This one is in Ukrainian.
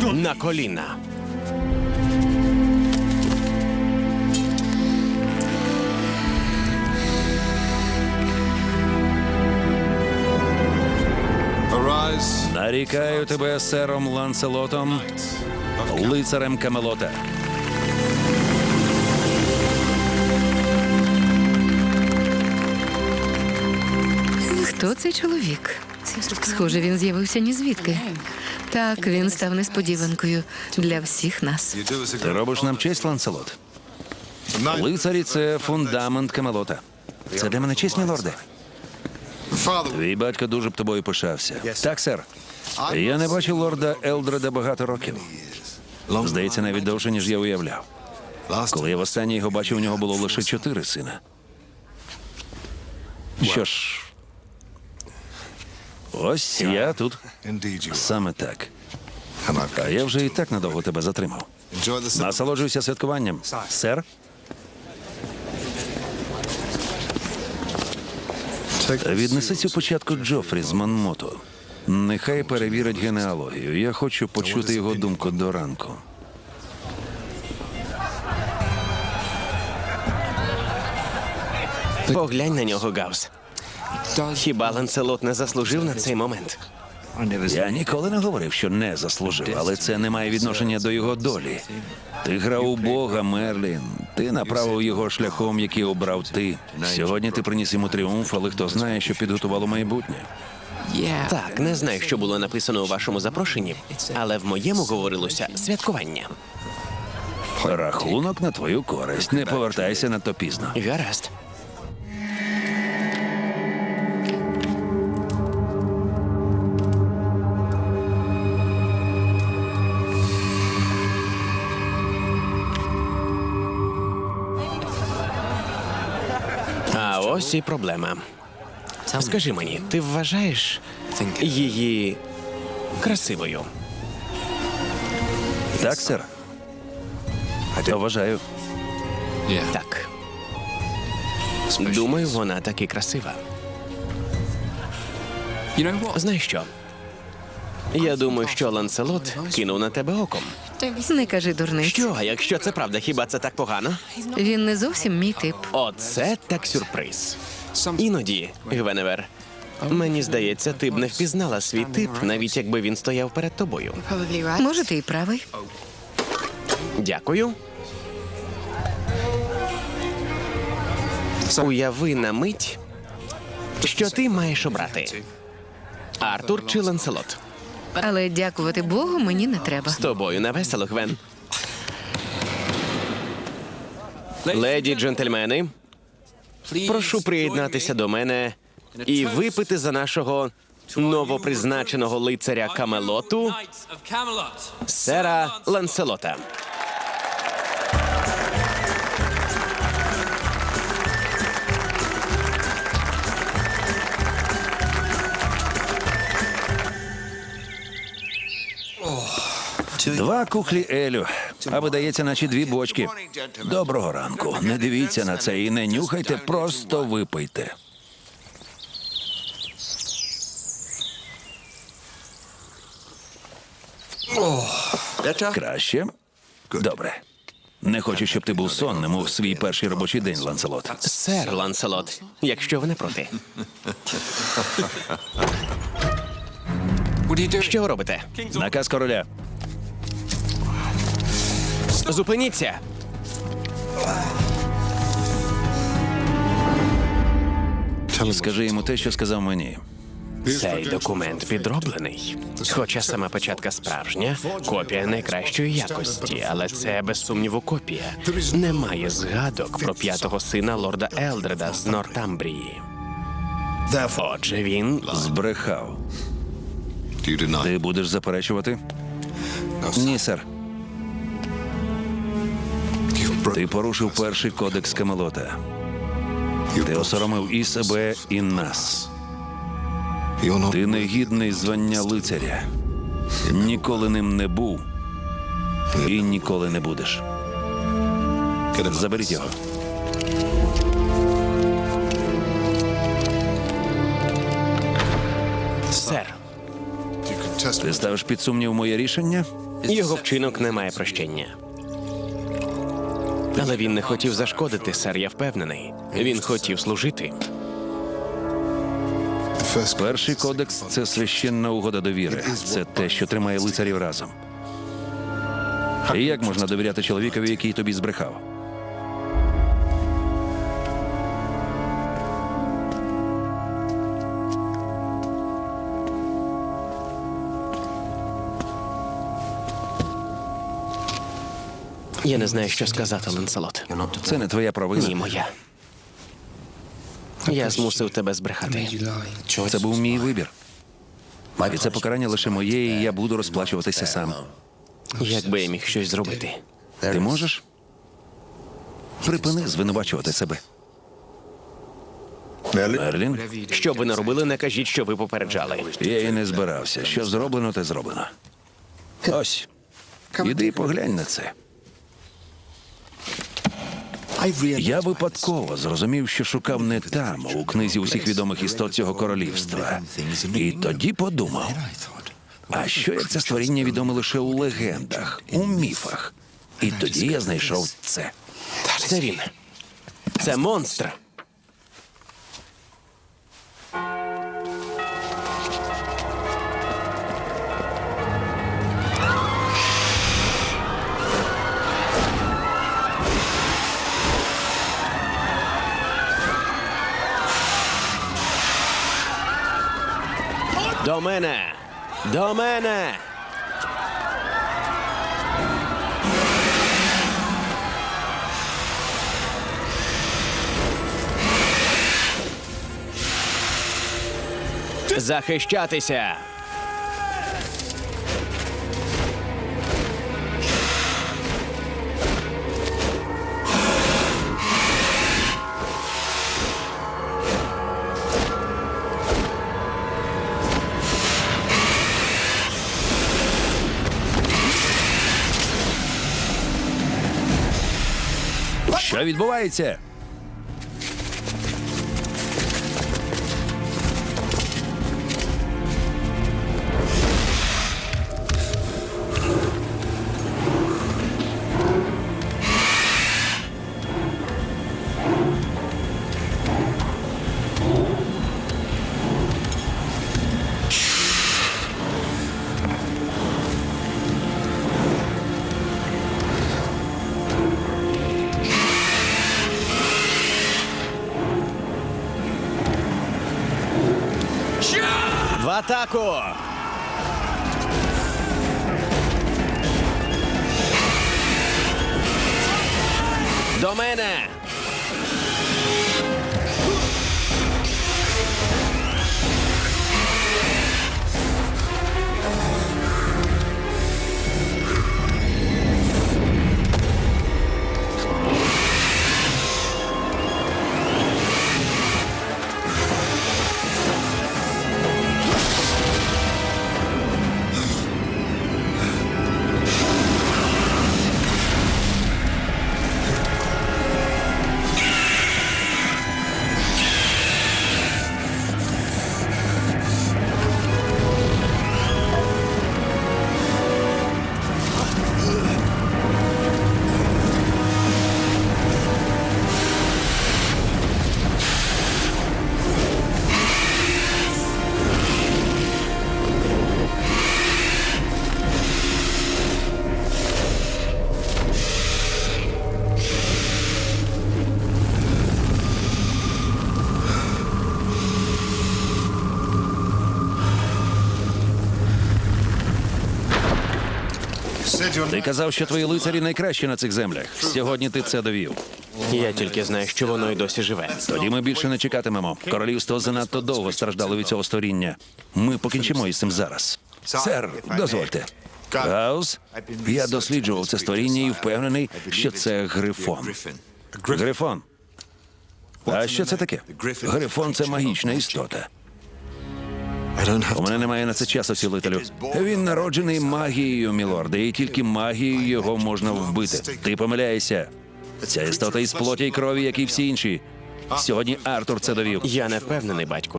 На коліна. Нарікаю тебе сером Ланселотом, лицарем Камелота. Хто цей чоловік? Схоже, він з'явився ні звідки. Так, він став несподіванкою для всіх нас. Ти робиш нам честь, Ланселот. Лицарі це фундамент Камелота. Це для мене честь, лорде. Твій батько дуже б тобою пишався. Так, сер. Я не бачив лорда Елдреда багато років. Здається, навіть довше, ніж я уявляв. Коли я востаннє його бачив, у нього було лише чотири сина. Що ж, ось я тут. Саме так. А я вже і так надовго тебе затримав. Насолоджуйся святкуванням. Сер, віднеси цю початку Джофрі з Манмоту. Нехай перевірить генеалогію. Я хочу почути його думку до ранку. Поглянь на нього, Гаус. Хіба Ланселот не заслужив на цей момент? Я ніколи не говорив, що не заслужив, але це не має відношення до його долі. Ти грав у Бога, Мерлін. Ти направив його шляхом, який обрав ти. Сьогодні ти приніс йому тріумф, але хто знає, що підготувало майбутнє. Так, не знаю, що було написано у вашому запрошенні, але в моєму говорилося святкування. Рахунок на твою користь. Не повертайся надто пізно. Гаразд. А ось і проблема. Скажи мені, ти вважаєш її красивою? Так, сер. Вважаю. Так. Думаю, вона таки красива. Знаєш що? Я думаю, що Ланселот кинув на тебе оком. Не кажи дурниць. Що, а якщо це правда, хіба це так погано? Він не зовсім мій тип. Оце так сюрприз. Іноді, Гвеневер, мені здається, ти б не впізнала свій тип, навіть якби він стояв перед тобою. Може, ти і правий. Дякую. Уяви на мить, що ти маєш обрати. Артур чи Ланселот? Але дякувати Богу, мені не треба. З тобою на весело, Гвен. Леді джентльмени, прошу приєднатися до мене і випити за нашого новопризначеного лицаря Камелоту сера Ланселота. Два кухлі Елю. А видається, наче дві бочки. Доброго ранку. Не дивіться на це і не нюхайте, просто випийте. Краще? Добре. Не хочу, щоб ти був сонним у свій перший робочий день, Ланселот. Сер Ланселот, якщо ви не проти. Що ви робите? Наказ короля. Зупиніться! Скажи йому те, що сказав мені. Цей документ підроблений. Хоча сама печатка справжня, копія найкращої якості, але це без сумніву копія. Немає згадок про п'ятого сина лорда Елдреда з Нортамбрії. Отже, він Збрехав. Ти будеш заперечувати? Ні, сер. Ти порушив перший кодекс Камелота. Ти осоромив і себе, і нас. Ти не гідний звання лицаря. Ніколи ним не був і ніколи не будеш. Заберіть його. сер. Ти ставиш під сумнів моє рішення? Його вчинок не має прощення. Але він не хотів зашкодити, сер, я впевнений. Він хотів служити. Перший кодекс це священна угода довіри. Це те, що тримає лицарів разом. І як можна довіряти чоловікові, який тобі збрехав? Я не знаю, що сказати, Ленселот. Це не твоя провина. Ні, моя. Я змусив тебе збрехати. Це був мій вибір. І це покарання лише моє, і я буду розплачуватися сам. Як би я міг щось зробити? Ти можеш? Припини звинувачувати себе. Мерлін, Що б ви не робили, не кажіть, що ви попереджали. я і не збирався. Що зроблено, те зроблено. Ось. Іди і поглянь на це. Я випадково зрозумів, що шукав не там, у книзі усіх відомих істот цього королівства. І тоді подумав: а що як це створіння відоме лише у легендах, у міфах? І тоді я знайшов це. Це він. Це монстр. Мене! До мене! Захищатися! Відбувається? Атаку! До мене! Ти казав, що твої лицарі найкращі на цих землях. Сьогодні ти це довів. Я тільки знаю, що воно й досі живе. Тоді ми більше не чекатимемо. Королівство занадто довго страждало від цього створіння. Ми покінчимо із цим зараз. Сер, дозвольте. Гаус, я досліджував це створіння і впевнений, що це грифон. Грифон. А що це таке? Грифон це магічна істота. I don't have У мене немає на це часу, цілителю. Він народжений магією, мілорде, і тільки магією його можна вбити. Ти помиляєшся. Ця істота із плоті й крові, як і всі інші. Сьогодні Артур це довів. Я не впевнений, батьку.